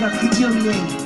복살맞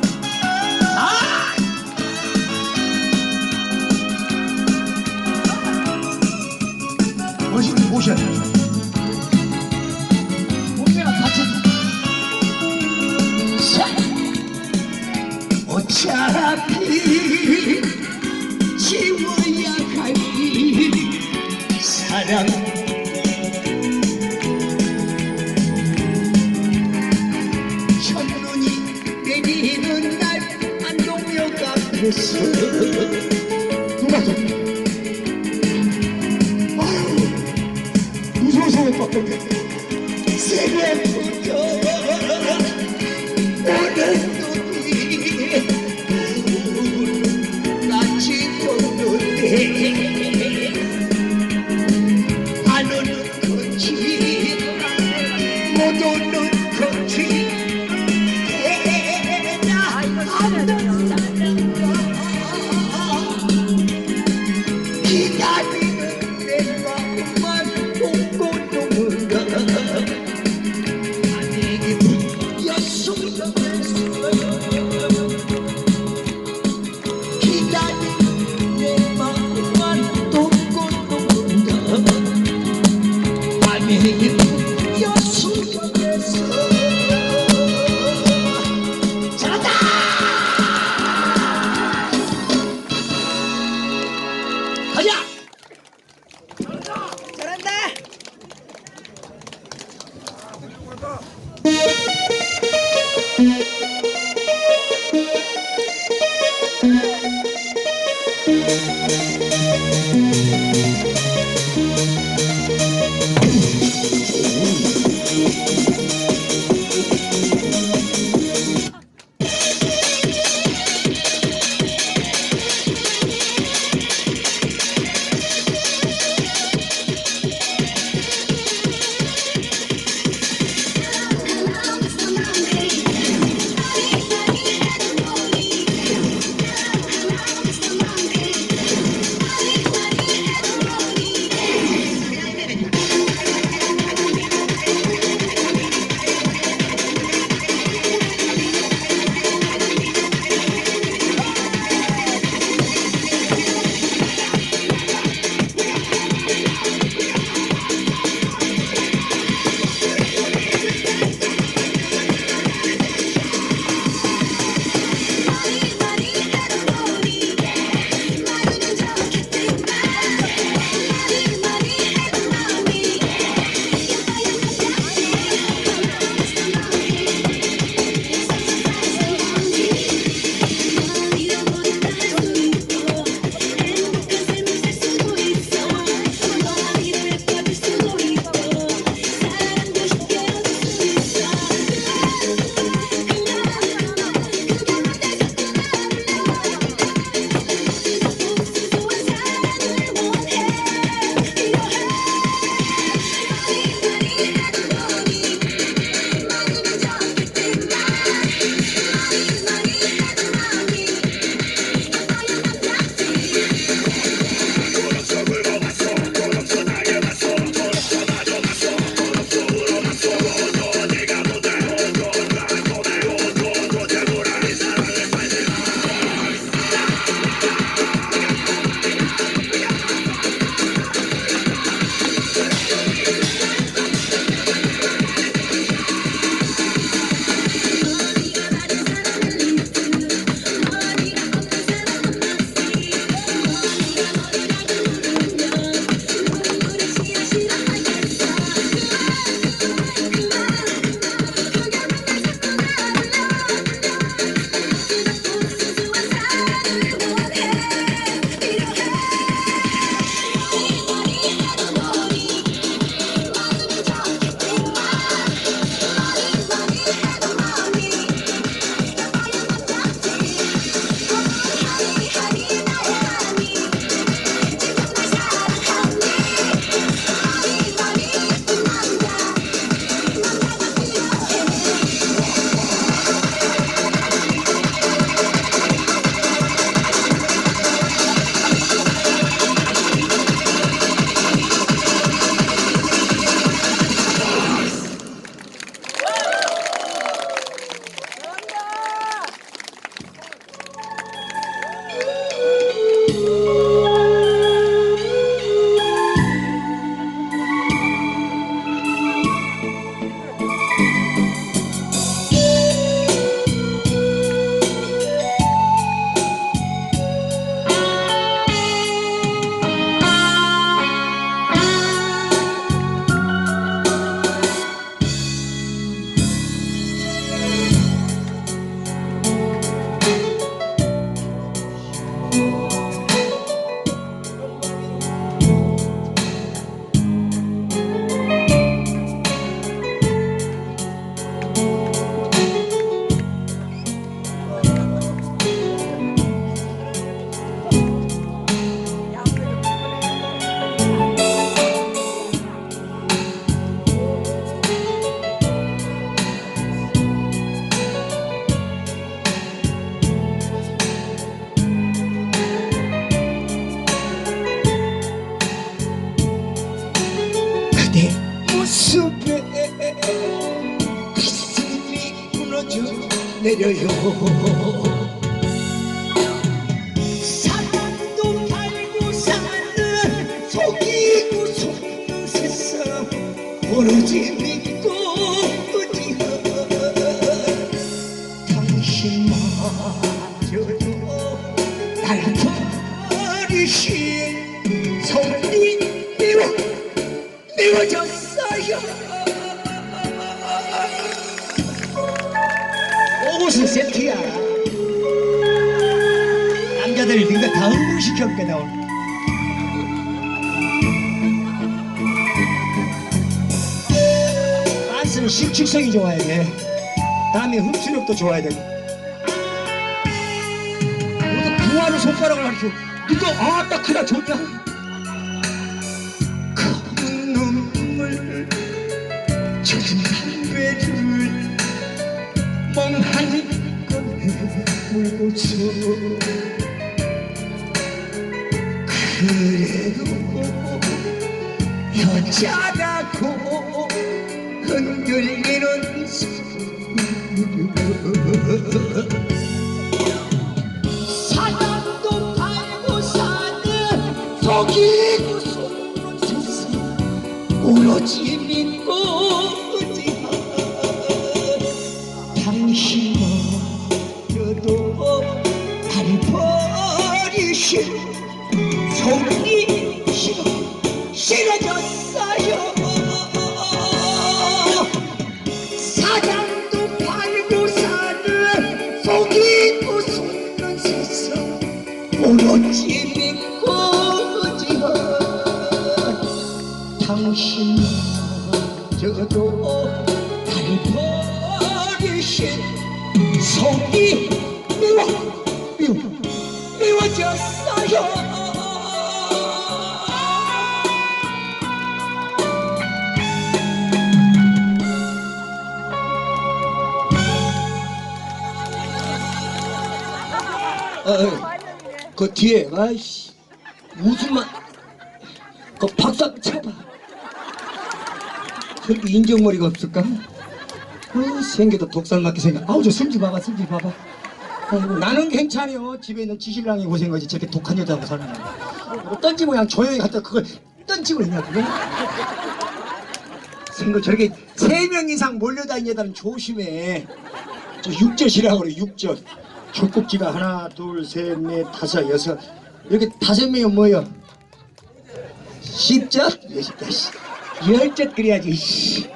Seigneur 실축성이 좋아야 돼. 다음에 흡수력도 좋아야 되고. 너도 부하로 손가락을 가르쳐 너도 아딱 크다 물고쳐 그래도 여자 사랑도 팔고 사는 속이고 세상 오로지 믿고 의지한 당신마저도 날 버리신 속이 싫어 싫어졌어요. 사장 저도 날 버리신 속이 미워 미워 미워졌어요 어, 그 뒤에 아이씨 무슨 말그 박수 한번 쳐봐 저렇게 인정머리가 없을까? 어, 생겨도 독살 맞게 생겨. 아우 저 승질 봐봐 승질 봐봐. 아이고, 나는 괜찮아요. 집에 있는 지신랑이 고생거지. 저렇게 독한 여자하고 사는 거 던지고 그냥 조용히 갖다 그걸 던지고 있냐 그거 생각 저렇게 세 명 이상 몰려다니는 애들은 조심해. 저 육젓이라고 그래 육젓. 젖꼭지가 하나 둘 셋 넷 다섯 여섯. 이렇게 다섯 명이 뭐여. 십젓 여십젓 씨. 열젓 그래야지 씨.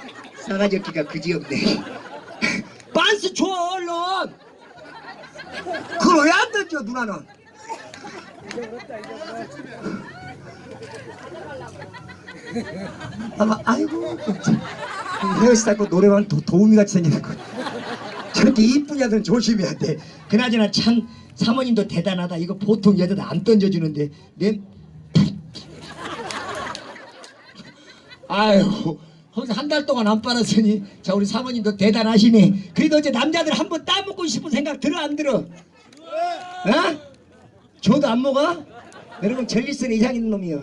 싸가지없기가 그지없네. 반스 줘 얼른. 그걸 왜안 던져 누나는? 아마 아이고. 헤어스타일 고 노래방 도, 도우미 같이 생겨갖고 저렇게 이쁜 여자는 조심해야 돼. 그나저나 참 사모님도 대단하다. 이거 보통 여자들 안 던져주는데. 내 아유 거기서 한 달 동안 안 빨았으니 자 우리 사모님도 대단하시네 그래도 이제 남자들 한 번 따먹고 싶은 생각 들어 안 들어? 어? 저도 안 먹어? 여러분 전리선 이상 있는 놈이요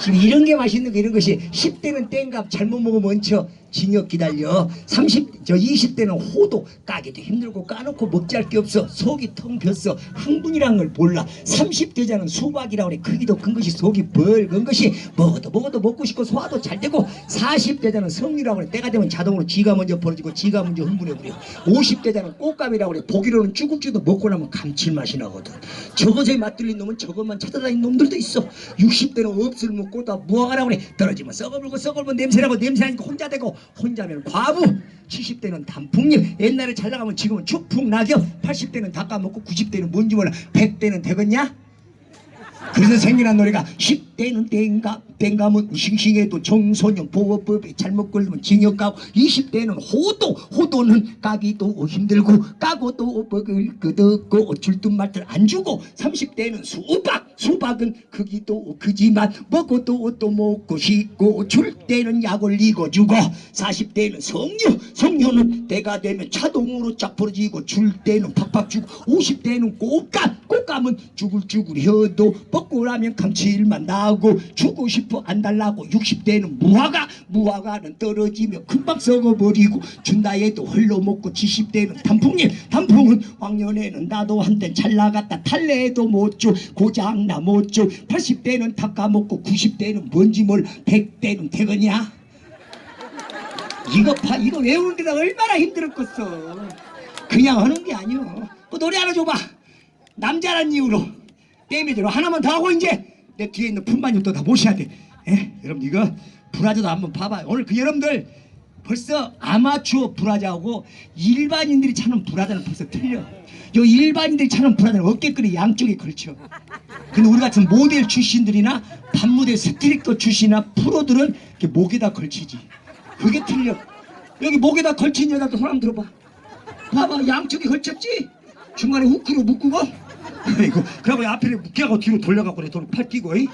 지금 이런 게 맛있는 거 이런 것이 10대는 땡갑 잘못 먹으면 얹혀 징역 기다려. 30, 저 20대는 호도 까기도 힘들고 까놓고 할게 없어. 속이 텅 비었어. 흥분이란 걸 몰라. 30대자는 수박이라고 그래. 크기도 큰 것이 속이 벌건 것이. 먹어도 먹어도 먹고 싶고 소화도 잘 되고 40대자는 성리라고 그래. 때가 되면 자동으로 지가 먼저 벌어지고 지가 먼저 흥분해버려. 50대자는 꽃감이라고 그래. 보기로는 쭈글쭈글 먹고 나면 감칠맛이 나거든. 저것에 맛들린 놈은 저것만 찾아다니는 놈들도 있어. 60대는 없을 먹고 다 무화과라고 그래. 떨어지면 썩어불고 썩어불면 냄새나고 냄새나니까 혼자 되고 혼자면 과부 70대는 단풍잎 옛날에 잘 나가면 지금은 축풍낙엽. 80대는 닦아먹고 90대는 뭔지 몰라. 100대는 되겠냐? 그래서 생겨난 노래가 10 대는 땡감 땡감은 싱싱해도 청소년 보호법에 잘못 걸리면 징역 가고 20대는 호도 호도는 까기도 힘들고 까고도 것 없고 줄듯 말들 안 주고 30대는 수박 수박은 크기도 크지만 먹어도 또 먹고 싶고 줄 때는 약 올리고 주고 40대는 석류 석류는 때가 되면 자동으로 쫙 벌어지고 줄 때는 팍팍 주고 50대는 꽃감 꽃감은 쭈글쭈글 혀도 나면 감칠맛 나고 달라고 주고 싶어 안 달라고 60대는 무화과 무화과는 떨어지며 금방 썩어버리고 준다 해도 홀로 먹고 70대는 단풍잎 단풍은 왕년에는 나도 한땐 잘 나갔다. 탈래해도 못줘 고장나 못줘. 80대는 닦아먹고 90대는 뭔지 뭘 100대는 되거냐 이거 봐 이거 외우는데 나 얼마나 힘들었겠어. 그냥 하는 게 아니오. 그 노래 하나 줘봐. 남자란 이유로. 데미지로 하나만 더 하고 이제 내 뒤에 있는 품반님도 다 모셔야 돼. 예? 여러분 이거 브라자도 한번 봐봐요. 오늘 그 여러분들 벌써 아마추어 브라자하고 일반인들이 차는 브라자는 벌써 틀려. 요 일반인들이 차는 브라자는 어깨끈이 양쪽에 걸쳐. 근데 우리 같은 모델 출신들이나 단무대 스트리커 출신이나 프로들은 이렇게 목에다 걸치지. 그게 틀려. 여기 목에다 걸친 여자도 손 한번 들어봐. 봐봐 양쪽에 걸쳤지? 중간에 후크로 묶고 이거 그러고 앞에 묶여갖고 뒤로 돌려갖고 내 돈을 팔 끼고 이?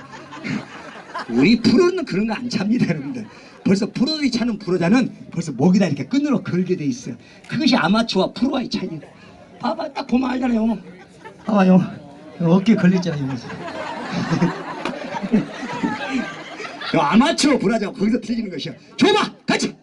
우리 프로는 그런 거안 찹니다 여러분들. 벌써 프로들이 차는 프로자는 벌써 목에다 이렇게 끈으로 걸게 돼 있어. 그것이 아마추어와 프로와의 차이야. 봐봐 딱 보면 알잖아요 봐봐요 어깨에 걸렸잖아요 아마추어 브라자 거기서 틀리는 것이야. 줘봐 같이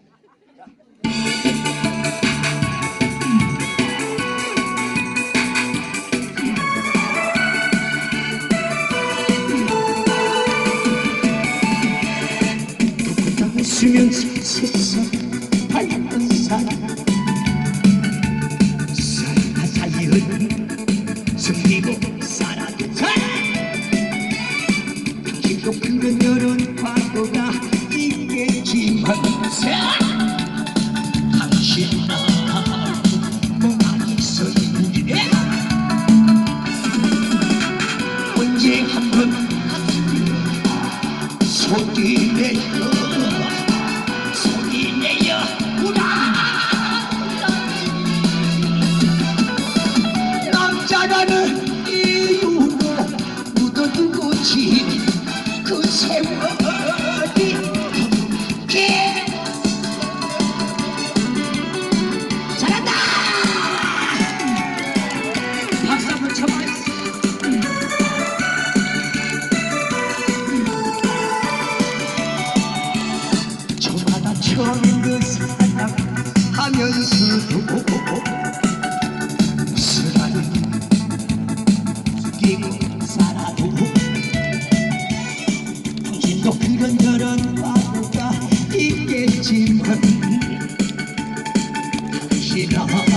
당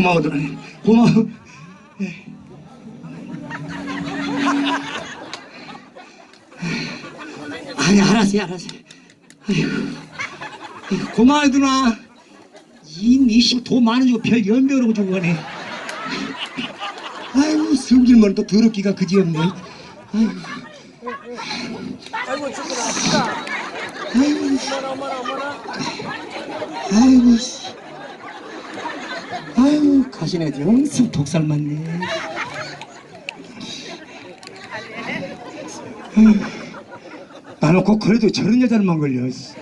고마워 누나 고마워. 예. 아니 알았어요 알았어요 아이고. 아이고, 고마워 누나. 이 미씨 돈 많은 주고 별 연배로 주고 가네. 아이고 성질만 또 더럽기가 그지없네. 아이고 아이고 죽구나 아이고 아이고 씨. 아이고 가시네. 영승 독살 맞네. 꼭 그래도 저런 여자를 만 걸려. 씨.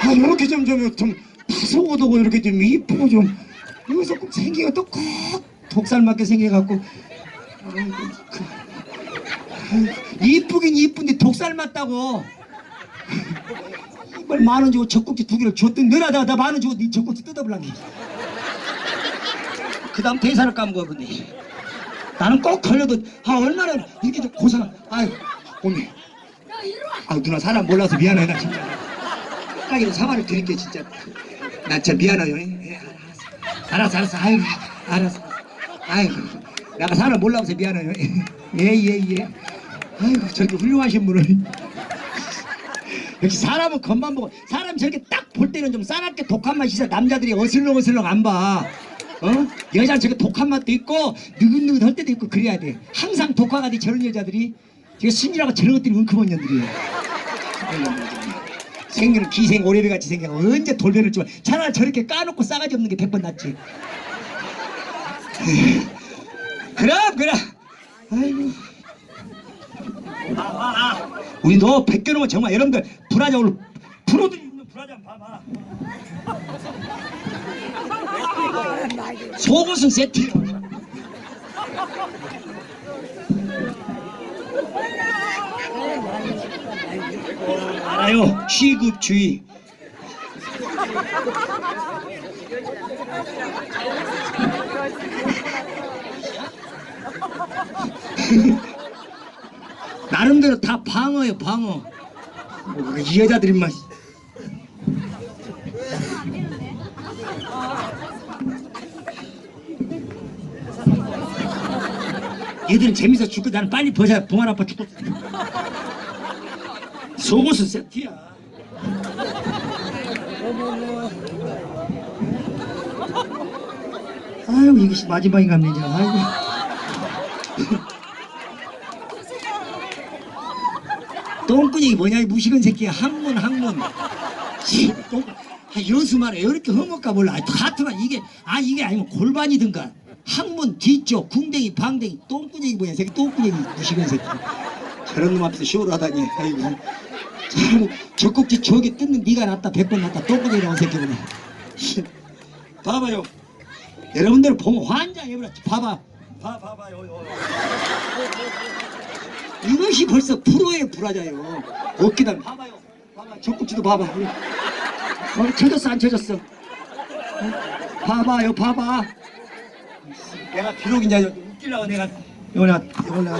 아 이렇게 좀좀좀 파속오도고 이렇게 좀 이쁘고 좀 여기서 꼭 생기가 또꼭 독살 맞게 생겨갖고. 이쁘긴 이쁜데 독살 맞다고. 뭘 만원 주고 젖꼭지 두 개를 줬더니 너라다 나 만원 주고 네 젖꼭지 뜯어볼라니 그 다음 대사를 근데. 나는 꼭 걸려도 아 얼마나 이렇게 좀 고생 아유 오늘. 아 누나 사람 몰라서 미안해 나 진짜. 딱이도 사과를 드릴게 진짜. 나 진짜 미안해요 예, 알았어. 알았어 알았어. 아유 알았어. 아유 내가 사람 몰라서 미안해요. 예예예. 아이고 저렇게 훌륭하신 분을. 역시 사람은 겉만 보고 사람 저렇게 딱 볼 때는 좀 싸납게 독한 맛이 있어. 남자들이 어슬렁어슬렁 안봐 어? 여자는 저렇게 독한 맛도 있고 느긋느긋 할 때도 있고 그래야 돼. 항상 독화가 돼 저런 여자들이. 제가 신이라고 저런 것들이 은큼한 년들이에요. 생기는 기생 오래비 같이 생겨 언제 돌변을 좀 차라리 저렇게 까놓고 싸가지 없는 게 백 번 낫지. 그럼 그럼. 아이고. 우리도 백개놓으면 정말 여러분들 브라자 오늘 프로들이 입는 브라자 봐봐 속옷은 세트. 알아요 취급주의. 나름대로 다 방어예요 방어. 뭐, 이 여자들이 막 얘들은 재밌어 죽고 나는 빨리 벗어야 봉안 아파 죽겠어 속옷은 세트야. 아유 이게 마지막인가 이제. 아이고. 똥꾸녕이 뭐냐 이 무식한 새끼야. 학문 학문. 씨, 똥, 아, 여수만 해 이렇게 험할까 몰라. 아, 같으면 이게 아 이게 아니면 골반이든가 학문 뒤쪽 궁뎅이 방댕이 똥꾸녕이 뭐냐 새끼 똥꾸녕이 무식한 새끼 저런 놈 앞에서 쇼를 하다니 아이고 참 젖꼭지 저기 뜯는 네가 낫다 백번 낫다 똥꾸녕이 나온 새끼구나 씨, 봐봐요 여러분들 보면 환장해버려 봐봐 봐 봐봐요 요, 요. 이것이 벌써 프로의 불화자요. 어깨다 봐봐요. 봐봐. 젖꼭지도 봐봐. 어, 쳐졌어 안 쳐졌어? 어? 봐봐요 봐봐. 내가 비록 이제 웃기려고 내가 이거 내가 이거 내가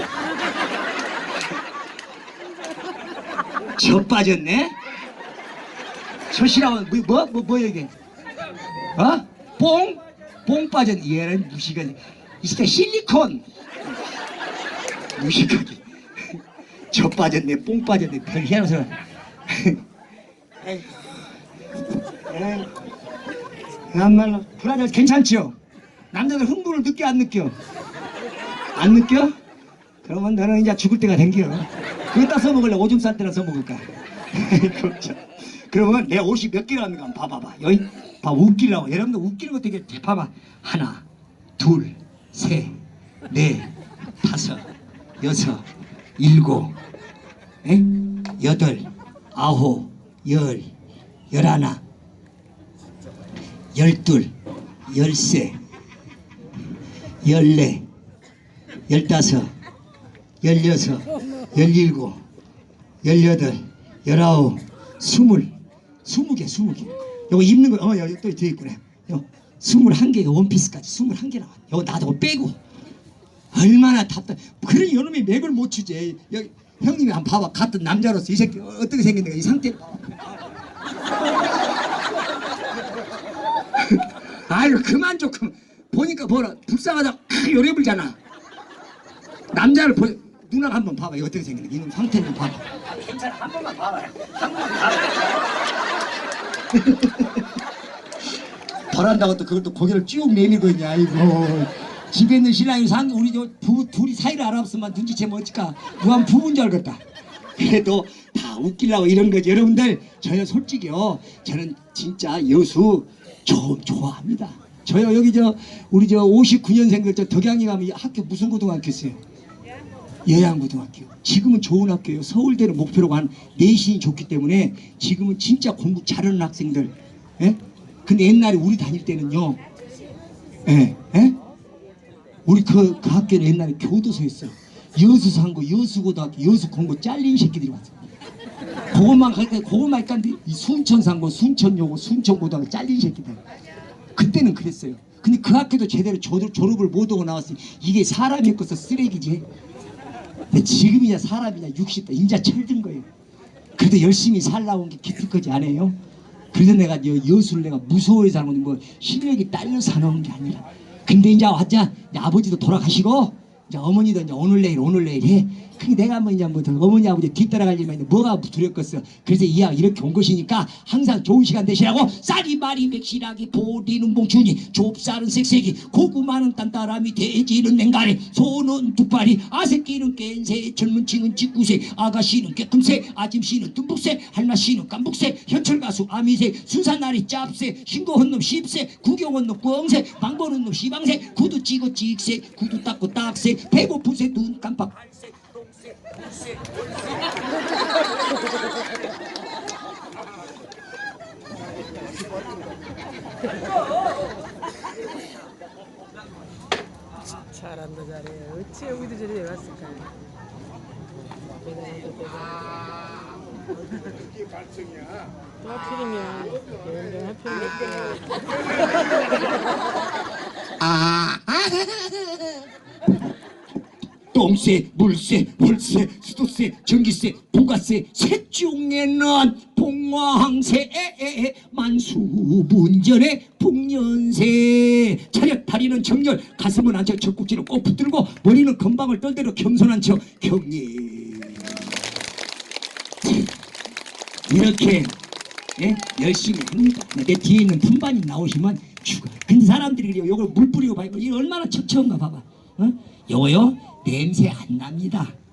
젖 빠졌네. 젖이라고 뭐 뭐 뭐, 뭐 이게? 어? 뽕? 뽕 빠졌. 얘는 무식한. 이 새끼 실리콘. 무식하게. 저 빠졌네, 뽕 빠졌네, 별 희한한 소리. 에이, 에이, 참말로 불안해 괜찮지요? 남자들 흥분을 느껴 안 느껴? 안 느껴? 그러면 너는 이제 죽을 때가 된겨. 그거다 써먹을래? 오줌 쌀 때나 써먹을까? 그렇죠. 그러면 내 옷이 몇 개나 있는가 봐봐봐. 여기 봐 웃기려고. 여러분들 웃기는 거 되게 봐봐. 하나, 둘, 셋, 넷, 다섯, 여섯, 일곱, 에? 여덟, 아홉, 열, 열하나, 열둘, 열세, 열네, 열다섯, 열여섯, 열일곱, 열여덟, 열아홉, 스물, 스무 개, 스무 개. 요거 입는 거, 어, 여기 또 뒤에 있구나. 요, 스물한 개, 원피스까지 스물한 개 나와. 요거 나도 빼고. 얼마나 답답. 그런 요놈이 맥을 못 추지. 여기 형님이 한번 봐봐. 같은 남자로서 이 새끼 어떻게 생겼는가 이 상태를 봐봐. 아유 그만 조금 보니까 뭐라 불쌍하다 요래 불잖아. 남자를 보 누나가 한번 봐봐. 이거 어떻게 생겼는가 이놈 상태를 봐봐. 괜찮아 한 번만 봐봐. 한 번만 봐봐. 벌한다고 또 그걸 또 고개를 쭉 내밀고 있냐 아이고 집에 있는 신랑이 상 우리 저 부부 둘이 사이를 알아봤으면 눈치채면 어찌까 누가 부부인 줄 알겠다 그래도 다 웃기려고 이런 거지 여러분들 저는 솔직히요 저는 진짜 여수 좀 좋아합니다 저요 여기 저 우리 저 59년생들 저 덕양이 가면 이 학교 무슨 고등학교였어요 예양고등학교 지금은 좋은 학교예요 서울대를 목표로 한 내신이 좋기 때문에 지금은 진짜 공부 잘하는 학생들 예? 근데 옛날에 우리 다닐 때는요 예? 예? 우리 그, 그 학교는 옛날에 교도소였어 여수 상고 여수고등학교 여수 공고 잘린 새끼들이 왔어 그것만 그것만 할까는데 이 순천 상고 순천 여고 순천 고등학교 잘린 새끼들 그때는 그랬어요. 근데 그 학교도 제대로 졸업, 졸업을 못하고 나왔으니 이게 사람이 었서 쓰레기지. 근데 지금이야 사람이냐 60대 인자 철든 거예요. 그래도 열심히 살라온 게 기특하지 않아요? 그래서 내가 여, 여수를 내가 무서워해서 하는 건데 뭐 실력이 딸려서 하는 게 아니라. 근데 이제 왔자 이제 아버지도 돌아가시고 이제 어머니도 이제 오늘 내일 오늘 내일 해 그게 내가 뭐 이제 뭐 어머니 아버지 뒤따라가려면 뭐가 두렵겠어. 그래서 이야 이렇게 온 것이니까 항상 좋은 시간 되시라고 쌀이 말이 맥실하기 보리는 몽춘이 좁쌀은 색색이 고구마는 딴따람이 돼지는 냉가리 소는 두 파리 아새끼는 깬새 젊은 층은 직구새 아가씨는 깨끔새 아짐씨는 듬북새 할마씨는 깜북새 현철 가수 아미새 순산나리 짭새 신고한 놈 십새 구경한 놈 꽝새 방보는 놈 시방새 구두 찌고 찍새 구두 닦고 딱새 배고픈 새눈 깜빡 잘한다 잘해. 어찌 여기도 저리 왔을까? 또 하필이면 연정 하필이면 똥세, 물세, 월세, 수도세, 전기세, 부가세, 셋 중에는 봉황세, 만수문전의 풍년세. 차렷 다리는 정렬, 가슴은 안쳐 젖꼭지를 꼭 붙들고 머리는 건방을 떨대로 겸손한 척 경례. 이렇게 예? 열심히 합니다. 내 뒤에 있는 품반이 나오시면 죽어. 근데 사람들이 그래요. 요걸 물 뿌리고 봐요. 이거 얼마나 척척한가 봐봐. 어? 요거요 냄새 안 납니다.